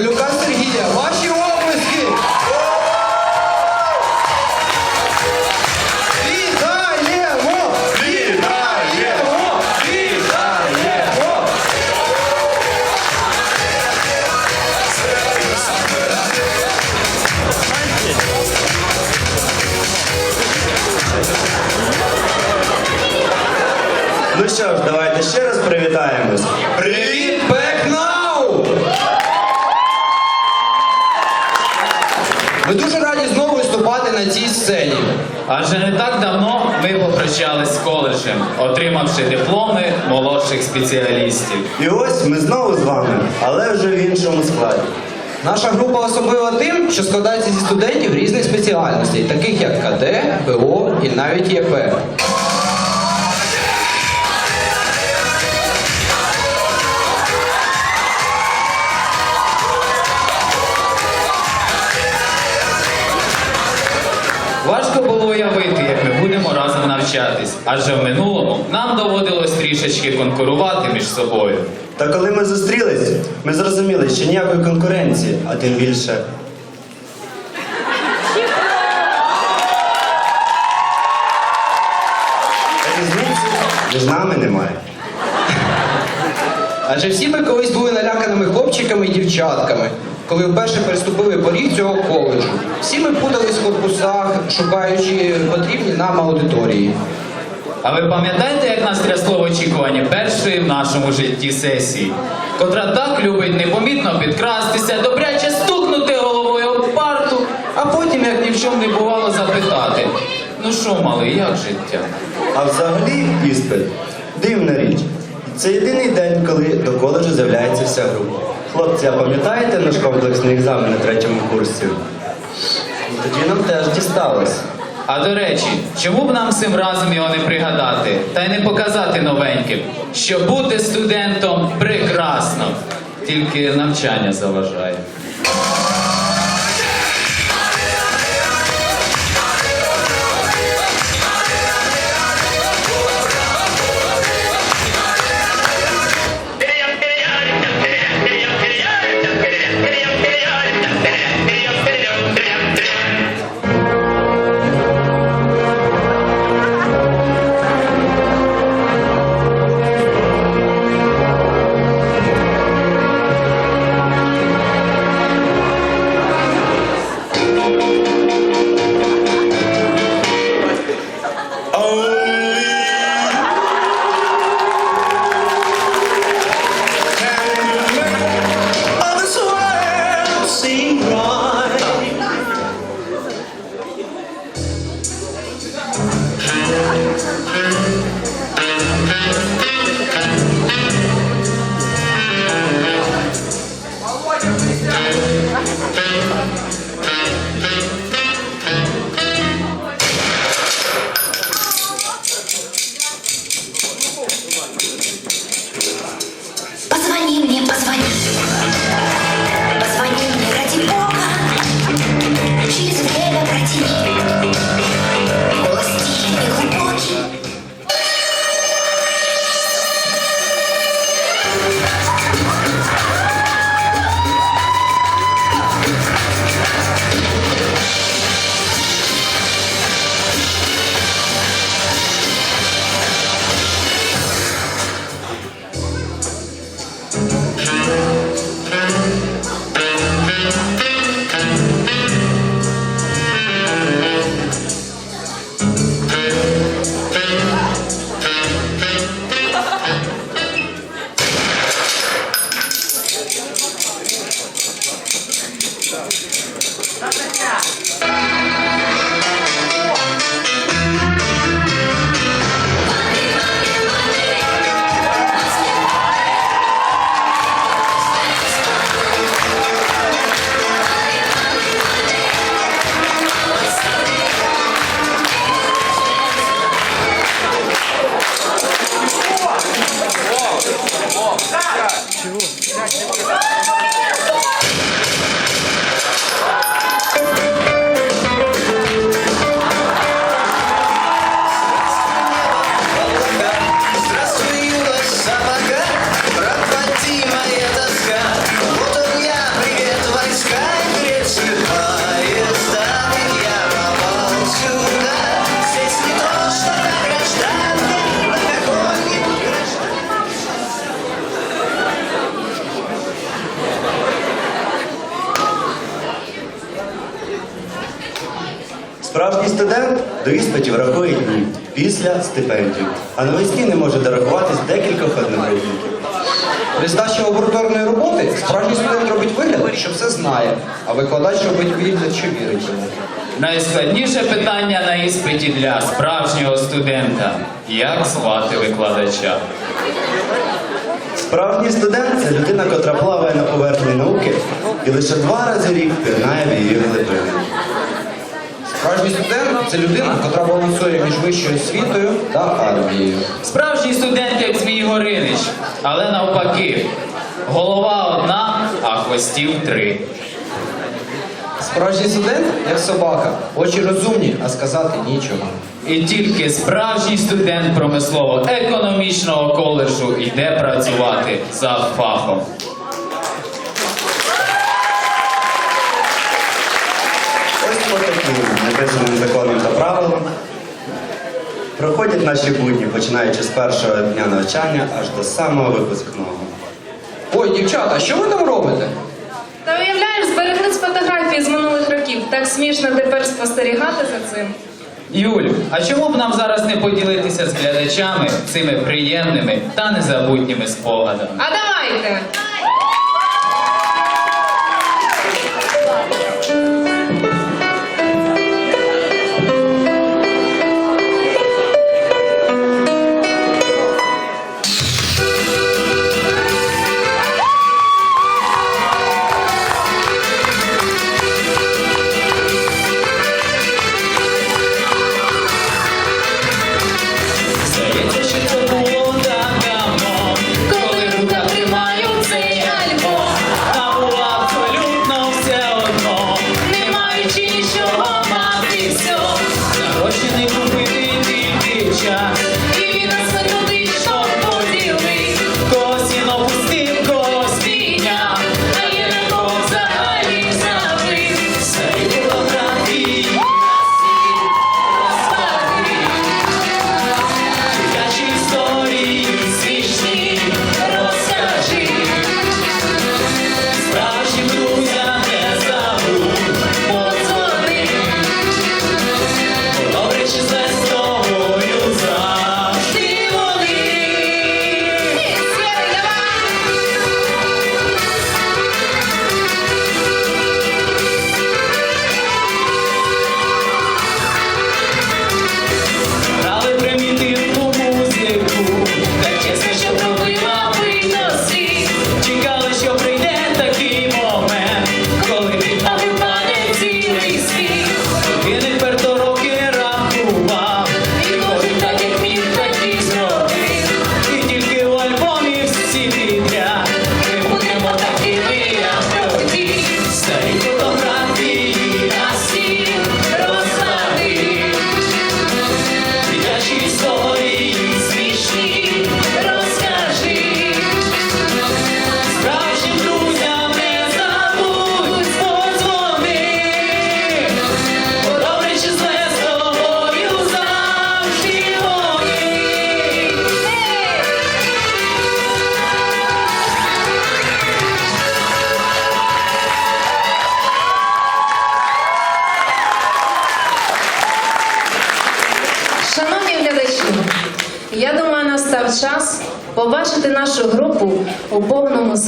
діджея Гаврилюка Сергія. Ваші облиски! Вітаємо! Вітаємо! Вітаємо! Ну що ж, давайте ще раз привітаємось. Адже не так давно ми попрощались з коледжем, отримавши дипломи молодших спеціалістів. І ось ми знову з вами, але вже в іншому складі. Наша група особлива тим, що складається зі студентів різних спеціальностей, таких як КД, ПО і навіть ЄП. Навчатись, адже в минулому нам доводилось трішечки конкурувати між собою. Та коли ми зустрілись, ми зрозуміли, що ніякої конкуренції, а тим більше. Різниці між нами немає. Адже всі ми колись були наляканими хлопчиками і дівчатками, коли вперше переступили поріг цього коледжу. Всі ми путались в корпусах, шукаючи потрібні нам аудиторії. А ви пам'ятаєте, як нас трясло в очікуванні першої в нашому житті сесії, котра так любить непомітно підкрастися, добряче стукнути головою об парту, а потім, як ні в чому не бувало, запитати: ну що, малий, як життя? А взагалі іспит дивна річ. Це єдиний день, коли до коледжу з'являється вся група. Хлопці, а пам'ятаєте наш комплексний екзамен на третьому курсі? Тоді нам теж дісталось. А до речі, чому б нам цим разом його не пригадати та й не показати новеньким, що бути студентом прекрасно, тільки навчання заважає. До іспитів рахує дні після стипендію, а навесні не може дорахуватись декількох одногодників. При здачі лабораторної роботи справжній студент робить вигляд, що все знає, а викладач робить вигляд, що вірить йому. Найскладніше питання на іспиті для справжнього студента. Як звати викладача? Справжній студент це людина, котра плаває на поверхні науки і лише два рази рік пірнає в її глибини. Справжній студент це людина, яка балансує між вищою освітою та армією. Справжній студент, як Змій Горинич, але навпаки. Голова одна, а хвостів три. Справжній студент, як собака, очі розумні, а сказати нічого. І тільки справжній студент промислово-економічного коледжу йде працювати за фахом. Ось по проходять наші будні, починаючи з першого дня навчання аж до самого випускного. Ой, дівчата, що ви там робите? Та уявляєш, збереглись фотографії з минулих років. Так смішно тепер спостерігати за цим. Юлю, а чому б нам зараз не поділитися з глядачами цими приємними та незабутніми спогадами? А давайте!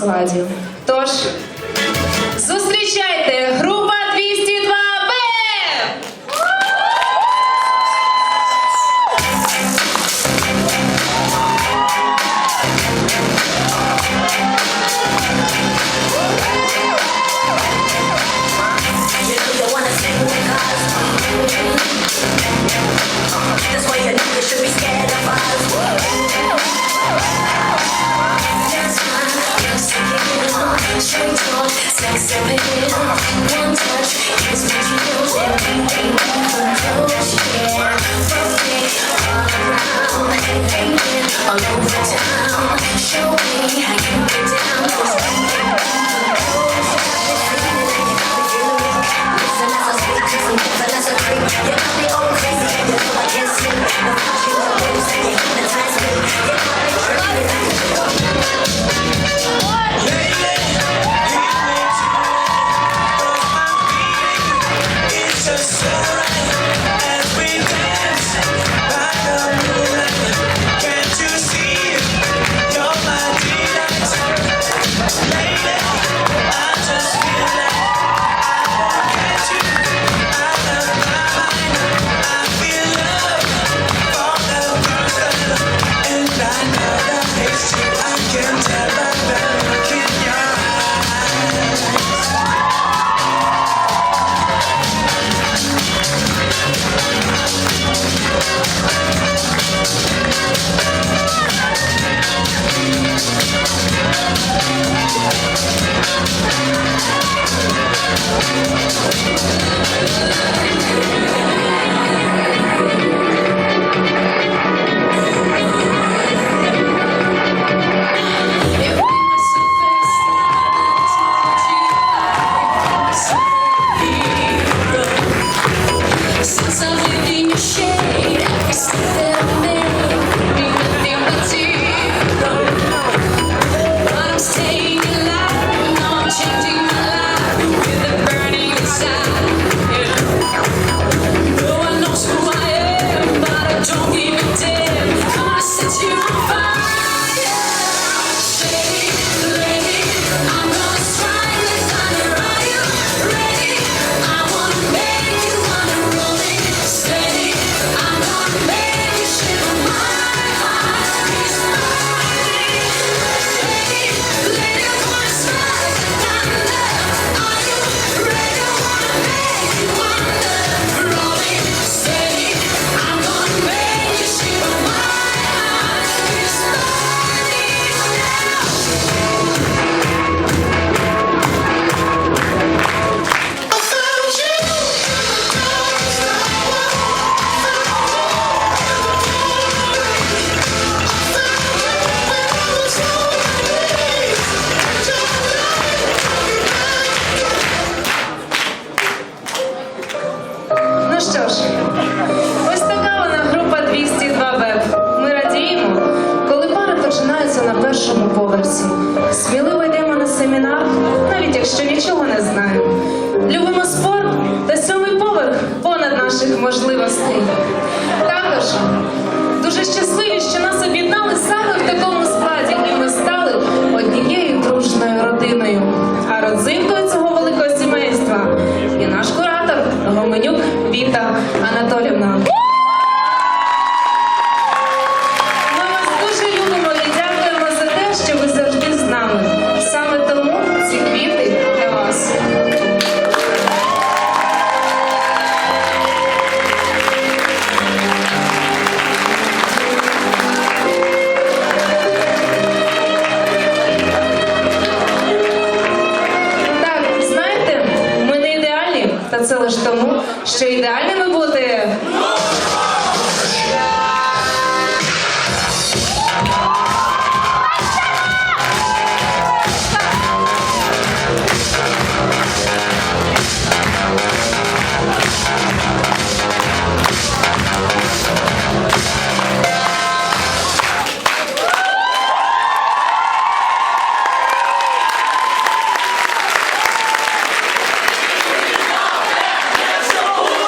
Повному виборці. Сміливо йдемо на семінар, навіть якщо нічого не знаємо. Любимо спорт та сьомий поверх понад наших можливостей. Також дуже щасливі, що нас об'єднали.